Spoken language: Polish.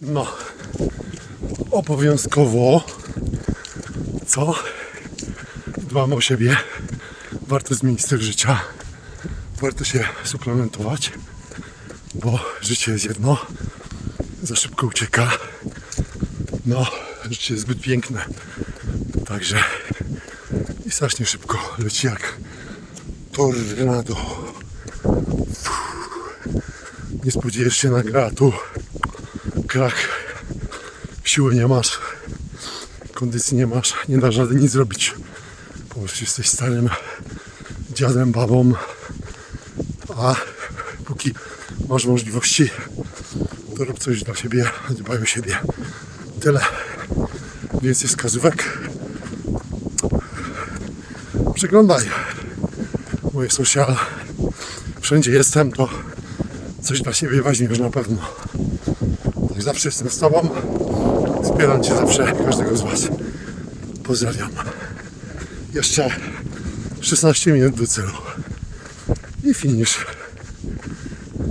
No, obowiązkowo, co? Dbam o siebie. Warto zmienić styl życia. Warto się suplementować, bo życie jest jedno. Za szybko ucieka. No, życie jest zbyt piękne. Także i strasznie szybko leci jak tornado. Nie spodziejesz się nagra, a tu krak. Siły nie masz, kondycji nie masz, nie dasz rady nic zrobić. Po prostu jesteś starym dziadem, babą, a póki masz możliwości, to rób coś dla siebie, dbaj o siebie. Tyle. Więcej wskazówek. Przeglądaj moje social. Wszędzie jestem, to coś dla siebie weźmiesz na pewno. Tak zawsze jestem z Tobą. Wspieram Cię zawsze, każdego z Was. Pozdrawiam. Jeszcze 16 minut do celu. I finish.